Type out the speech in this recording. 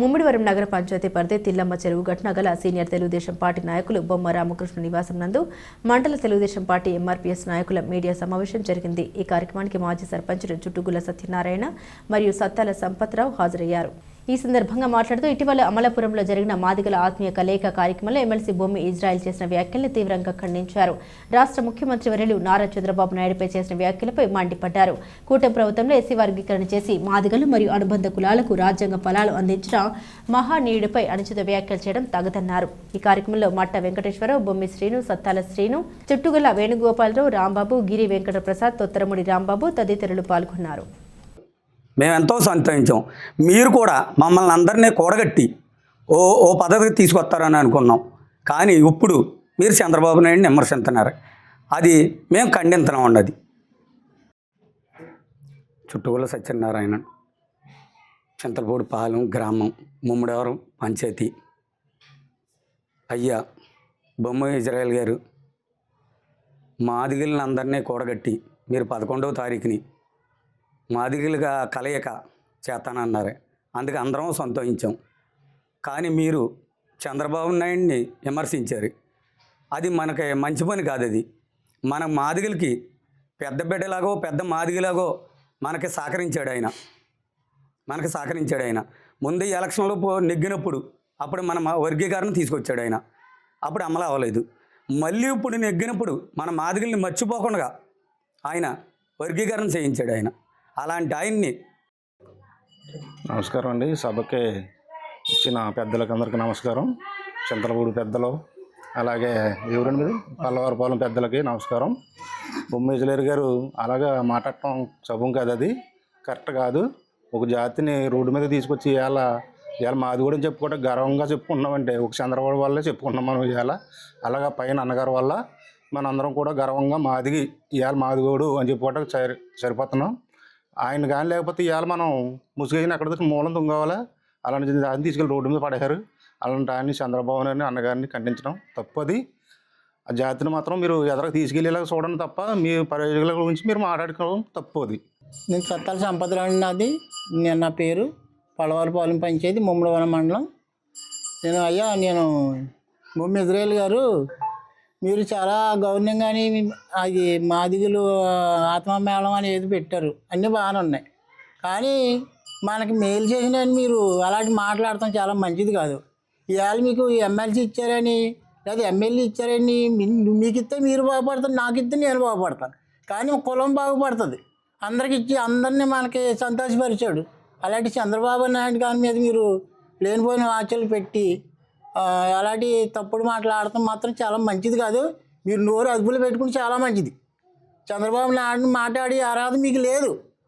ముమ్మిడివరం నగర పంచాయతీ పరిధి తిల్లమ్మ చెరువు ఘటన గల సీనియర్ తెలుగుదేశం పార్టీ నాయకులు బొమ్మ రామకృష్ణ నివాసం నందు మండల తెలుగుదేశం పార్టీ ఎంఆర్పీఎస్ నాయకుల మీడియా సమావేశం జరిగింది. ఈ కార్యక్రమానికి మాజీ సర్పంచులు చుట్టుగుల సత్యనారాయణ మరియు సత్తాల సంపత్రావు హాజరయ్యారు. ఈ సందర్భంగా మాట్లాడుతూ ఇటీవల అమలాపురంలో జరిగిన మాదిగల ఆత్మీయ కలయిక కార్యక్రమంలో ఎమ్మెల్సీ భూమి ఇజ్రాయెల్ చేసిన వ్యాఖ్యల్ని తీవ్రంగా ఖండించారు. రాష్ట్ర ముఖ్యమంత్రి వర్యులు నారా చంద్రబాబు నాయుడుపై చేసిన వ్యాఖ్యలపై మండిపడ్డారు. కూటమి ప్రభుత్వంలో ఎస్సీ వర్గీకరణ చేసి మాదిగలు మరియు అనుబంధ కులాలకు రాజ్యాంగ ఫలాలు అందించిన మహానీయుడిపై అనుచిత వ్యాఖ్యలు చేయడం తగదన్నారు. ఈ కార్యక్రమంలో మట్ట వెంకటేశ్వరరావు బొమ్మి శ్రీను సత్తాల శ్రీను చుట్టుగల వేణుగోపాలరావు రాంబాబు గిరి వెంకట ప్రసాద్ తొత్తరముడి రాంబాబు తదితరులు పాల్గొన్నారు. మేము ఎంతో సంతోషించాం. మీరు కూడా మమ్మల్ని అందరినీ కూడగట్టి ఓ ఓ పద్ధతికి తీసుకొస్తారని అనుకున్నాం. కానీ ఇప్పుడు మీరు చంద్రబాబు నాయుడిని విమర్శిస్తున్నారు అది మేము ఖండించడం ఉండదు చుట్టుగుల సత్యనారాయణ చింతలపూడి పాలెం గ్రామం ముమ్మడవరం పంచాయతీ. అయ్యా బొమ్మ ఇజ్రాయల్ గారు మాదిగల్ని అందరినీ కూడగట్టి మీరు పదకొండవ తారీఖుని మాదిగలుగా కలయిక చేస్తానన్నారు. అందుకే అందరం సంతోషించాం. కానీ మీరు చంద్రబాబు నాయుడిని విమర్శించారు. అది మనకి మంచి పని కాదు అది. మన మాదిగలకి పెద్ద బిడ్డలాగో పెద్ద మాదిగలాగో మనకి సహకరించాడు ఆయన. మనకి సహకరించాడు ఆయన. ముందు ఎలక్షన్లో పో నెగ్గినప్పుడు అప్పుడు మన మా వర్గీకరణ తీసుకొచ్చాడు ఆయన. అప్పుడు అమలు అవ్వలేదు. మళ్ళీ ఇప్పుడు నెగ్గినప్పుడు మన మాదిగల్ని మర్చిపోకుండా ఆయన వర్గీకరణ చేయించాడు ఆయన. అలాంటి ఆయన్ని నమస్కారం అండి. సభకి ఇచ్చిన పెద్దలకు అందరికీ నమస్కారం. చింతలపూడి పెద్దలు అలాగే ఎవరండి మీరు? పల్లవారపాలెం పెద్దలకి నమస్కారం. బొమ్మేజులేరు గారు అలాగా మాట్లాడటం శుభం కాదు అది. కరెక్ట్ కాదు. ఒక జాతిని రోడ్డు మీద తీసుకొచ్చి ఇవాళ ఇవాళ మాది కూడా చెప్పుకుంటే గర్వంగా చెప్పుకున్నామంటే ఒక చంద్రబాబు వల్లే చెప్పుకున్నాం మనం ఇవాళ. అలాగా పైన అన్నగారు వల్ల మనందరం కూడా గర్వంగా మాదిగి ఇవాళ మాదిగోడు అని చెప్పుకోవటం సరి సరిపోతున్నాం. ఆయన కానీ లేకపోతే ఇవాళ మనం ముసుగైన అక్కడ మూలం తుంగవాలా. అలాంటి దాన్ని తీసుకెళ్ళి రోడ్డు మీద పడేశారు. అలాంటి ఆయన్ని చంద్రబాబు నాయుడు అన్నగారిని ఖండించడం తప్పది. ఆ జాతిని మాత్రం మీరు ఎదరకు తీసుకెళ్ళేలాగా చూడండి తప్ప మీ ప్రయోజనాల గురించి మీరు మాట్లాడుకోవడం తప్పు నేను సత్తాల సంపదరాణి నాది. నేను నా పేరు పడవలపాలెం పంచాయతీ ముమ్మడివరం మండలం. నేను అయ్యా నేను ముమ్మి ఇజ్రాయల్ గారు. మీరు చాలా గౌరవంగానే అది మాదిగులు ఆత్మమేళం అనేది పెట్టారు. అన్నీ బాగానే ఉన్నాయి. కానీ మనకి మేలు చేసిన మీరు అలాంటి మాట్లాడటం చాలా మంచిది కాదు. ఇవాళ మీకు ఎమ్మెల్సీ ఇచ్చారని లేదా ఎమ్మెల్యే ఇచ్చారని మీకు ఇస్తే మీరు బాగుపడతారు నాకు ఇస్తే నేను బాగుపడతాను. కానీ కులం బాగుపడుతుంది. అందరికి ఇచ్చి అందరినీ మనకి సంతోషపరిచాడు. అలాంటి చంద్రబాబు నాయుడు గారి మీద మీరు లేనిపోయిన ఆచలు పెట్టి అలాంటి తప్పుడు మాట్లాడటం మాత్రం చాలా మంచిది కాదు. మీరు నోరు అదుపులో పెట్టుకుని చాలా మంచిది. చంద్రబాబు నాయుడు మాట్లాడి అర్హత మీకు లేదు.